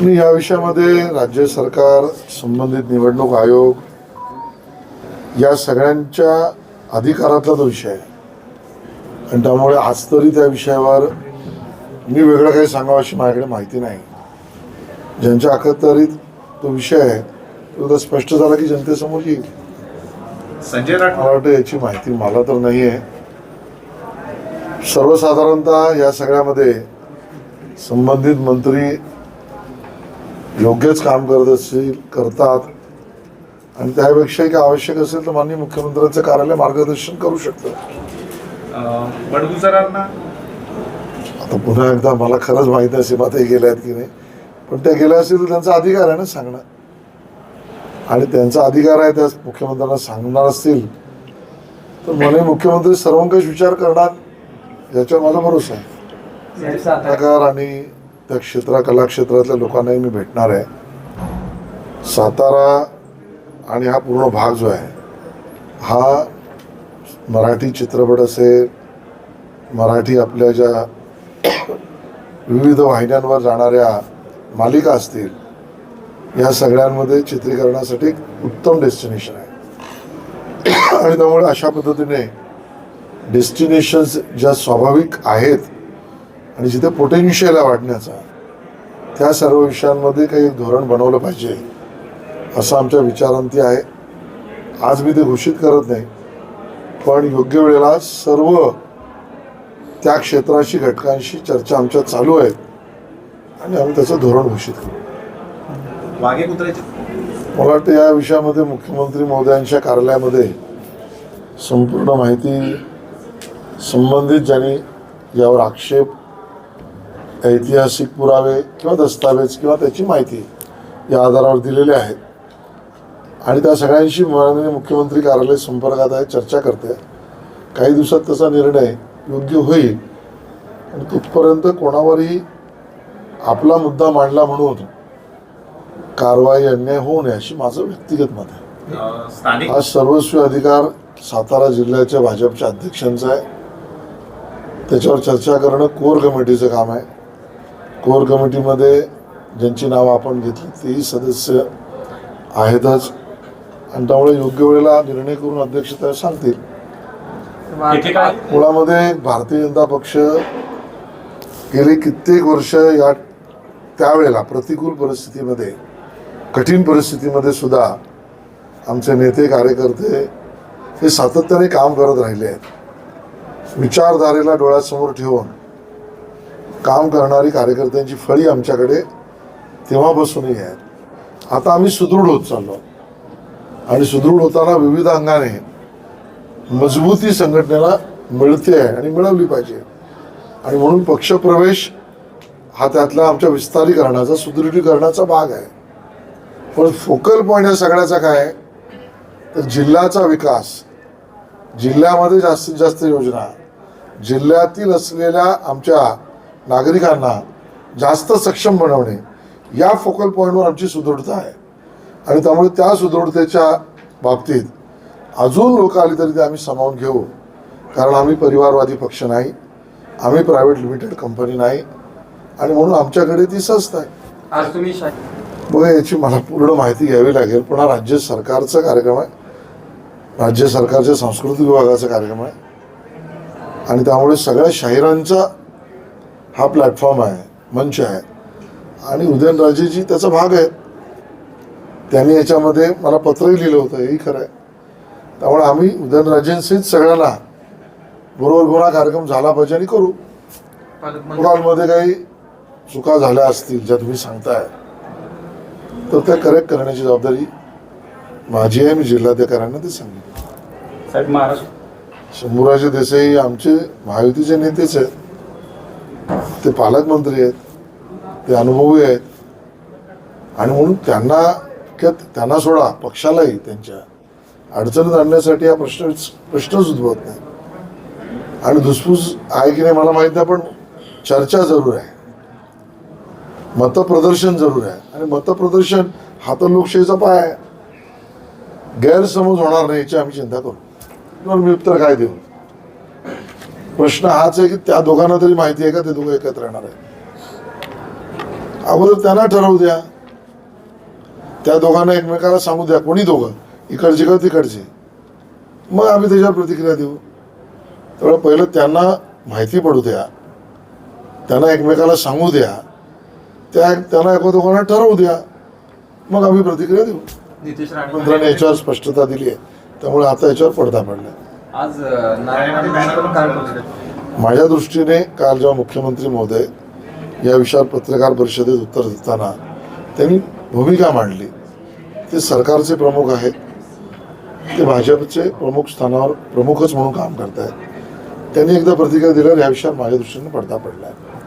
आणि या विषयामध्ये राज्य सरकार संबंधित निवडणूक आयोग या सगळ्यांच्या अधिकारातला तो विषय आहे. आणि त्यामुळे आज तरी त्या विषयावर मी वेगळं काही सांगावं अशी माझ्याकडे माहिती नाही. ज्यांच्या अखत्यारीत तो विषय आहे तो तर स्पष्ट झाला की जनतेसमोर येईल. संजय राठोड. मला वाटतं याची माहिती मला तर नाही आहे. सर्वसाधारणतः या सगळ्यामध्ये संबंधित मंत्री योग्यच काम करत असतील करतात. आणि त्यापेक्षाही काय आवश्यक असेल तर माननीय मुख्यमंत्र्यांचं कार्यालय मार्गदर्शन करू शकतं. आता पुन्हा एकदा मला खरंच माहीत नाही सीमाताई गेल्या आहेत की नाही. पण त्या गेल्या असतील तर त्यांचा अधिकार आहे ना सांगणं. आणि त्यांचा अधिकार आहे त्या मुख्यमंत्र्यांना सांगणार असतील. तर मला मुख्यमंत्री सर्वंकष विचार करणार याच्यावर माझा भरोसा आहे. आणि त्या क्षेत्रा कलाक्षेत्रातल्या लोकांनाही मी भेटणार आहे. सातारा आणि हा पूर्ण भाग जो आहे हा मराठी चित्रपट असेल मराठी आपल्या ज्या विविध वाहिन्यांवर जाणाऱ्या मालिका असतील या सगळ्यांमध्ये चित्रीकरणासाठी एक उत्तम डेस्टिनेशन आहे. आणि त्यामुळे अशा पद्धतीने डेस्टिनेशन्स ज्या स्वाभाविक आहेत आणि जिथे पोटेन्शियल आहे वाढण्याचा त्या सर्व विषयांमध्ये काही धोरण बनवलं पाहिजे असं आमच्या विचारांती आहे. आज मी ते घोषित करत नाही पण योग्य वेळेला सर्व त्या क्षेत्राशी घटकांशी चर्चा आमच्या चालू आहेत आणि आम्ही त्याचं धोरण घोषित करू मला वाटतं या विषयामध्ये मुख्यमंत्री महोदयांच्या कार्यालयामध्ये संपूर्ण माहिती संबंधित ज्यांनी यावर आक्षेप ऐतिहासिक पुरावे किंवा दस्तावेज किंवा त्याची माहिती या आधारावर दिलेले आहेत. आणि त्या सगळ्यांशी माननीय मुख्यमंत्री कार्यालय संपर्कात आहे चर्चा करते. काही दिवसात त्याचा निर्णय योग्य होईल. आणि तिथपर्यंत कोणावरही आपला मुद्दा मांडला म्हणून कारवाई अन्याय होऊ नये अशी माझं व्यक्तिगत मत आहे. हा सर्वस्वी अधिकार सातारा जिल्ह्याच्या भाजपच्या अध्यक्षांचा आहे. त्याच्यावर चर्चा करणं कोर कमिटीचं काम आहे. कोर कमिटीमध्ये ज्यांची नावं आपण घेतली तेही सदस्य आहेतच. आणि त्यामुळे योग्य वेळेला निर्णय करून अध्यक्ष त्या सांगतील. मुळामध्ये भारतीय जनता पक्ष गेली कित्येक वर्ष या त्यावेळेला प्रतिकूल परिस्थितीमध्ये कठीण परिस्थितीमध्ये सुद्धा आमचे नेते कार्यकर्ते हे सातत्याने काम करत राहिले आहेत. विचारधारेला डोळ्यासमोर ठेवून काम करणारी कार्यकर्त्यांची फळी आमच्याकडे तेव्हापासूनही आहे. आता आम्ही सुदृढ होत चाललो. आणि सुदृढ होताना विविध अंगाने मजबूती संघटनेला मिळते आहे आणि मिळवली पाहिजे. आणि म्हणून पक्षप्रवेश हा त्यातला आमच्या विस्तारीकरणाचा सुदृढीकरणाचा भाग आहे. पण फोकल पॉईंट या सगळ्याचा काय आहे? तर जिल्ह्याचा विकास जिल्ह्यामध्ये जास्तीत जास्त योजना जिल्ह्यातील असलेल्या आमच्या नागरिकांना जास्त सक्षम बनवणे या फोकल पॉईंटवर आमची सुदृढता आहे. आणि त्यामुळे त्या सुदृढतेच्या बाबतीत अजून लोक आली तरी ते आम्ही सामावून घेऊ. कारण आम्ही परिवारवादी पक्ष नाही आम्ही प्रायव्हेट लिमिटेड कंपनी नाही आणि म्हणून आमच्याकडे ती संस्था आहे. बघा याची मला पूर्ण माहिती घ्यावी लागेल. पण हा राज्य सरकारचा कार्यक्रम आहे. राज्य सरकारच्या सांस्कृतिक विभागाचा कार्यक्रम आहे. आणि त्यामुळे सगळ्या शाहिरांचा हा प्लॅटफॉर्म आहे मंच आहे. आणि उदयनराजेजी त्याचा भाग आहे त्यांनी याच्यामध्ये मला पत्रही लिहिलं होतं हेही खरं आहे. त्यामुळे आम्ही उदयनराजेंसहित सगळ्यांना बरोबर गुन्हा कार्यक्रम झाला पाहिजे आणि करू. मुलांमध्ये काही चुका झाल्या असतील ज्या तुम्ही सांगताय तर त्या करेक्ट करण्याची जबाबदारी माझी आहे मी जिल्हाधिकाऱ्यांना ते सांगितलं शंभूराजे देसाई आमचे महायुतीचे नेतेच आहेत. ते पालकमंत्री आहेत ते अनुभवी आहेत. आणि म्हणून त्यांना किंवा त्यांना सोडा पक्षालाही त्यांच्या अडचणीत आणण्यासाठी हा प्रश्न प्रश्नच उद्भवत नाही. आणि धुसफूस आहे की नाही मला माहीत नाही पण चर्चा जरूर आहे. मतप्रदर्शन जरूर आहे. आणि मतप्रदर्शन हा तर लोकशाहीचा पाय आहे. गैरसमज होणार नाही याची आम्ही चिंता करू. मी उत्तर काय देऊ? प्रश्न हाच आहे की त्या दोघांना तरी माहिती आहे का ते दोघं एकत्र येणार आहे अगोदर त्यांना ठरवू द्या. त्या दोघांना एकमेकाला सांगू द्या कोणी दोघं? इकडचे का तिकडचे? मग आम्ही त्याच्यावर प्रतिक्रिया देऊ. त्यामुळे पहिलं त्यांना माहिती पडू द्या. त्यांना एकमेकाला सांगू द्या. त्या त्यांना एका दोघांना ठरवू द्या. मग आम्ही प्रतिक्रिया देऊ. नितेश मंत्र्याने याच्यावर स्पष्टता दिली आहे. त्यामुळे आता याच्यावर पडदा पडला आज माझ्या दृष्टीने काल जेव्हा मुख्यमंत्री महोदय या विषयावर पत्रकार परिषदेत उत्तर देताना त्यांनी भूमिका मांडली. ते सरकारचे प्रमुख आहेत. ते भाजपचे प्रमुख स्थानावर प्रमुखच म्हणून काम करत आहेत त्यांनी एकदा प्रतिक्रिया दिल्यावर या विषयावर माझ्या दृष्टीने पडदा पडला आहे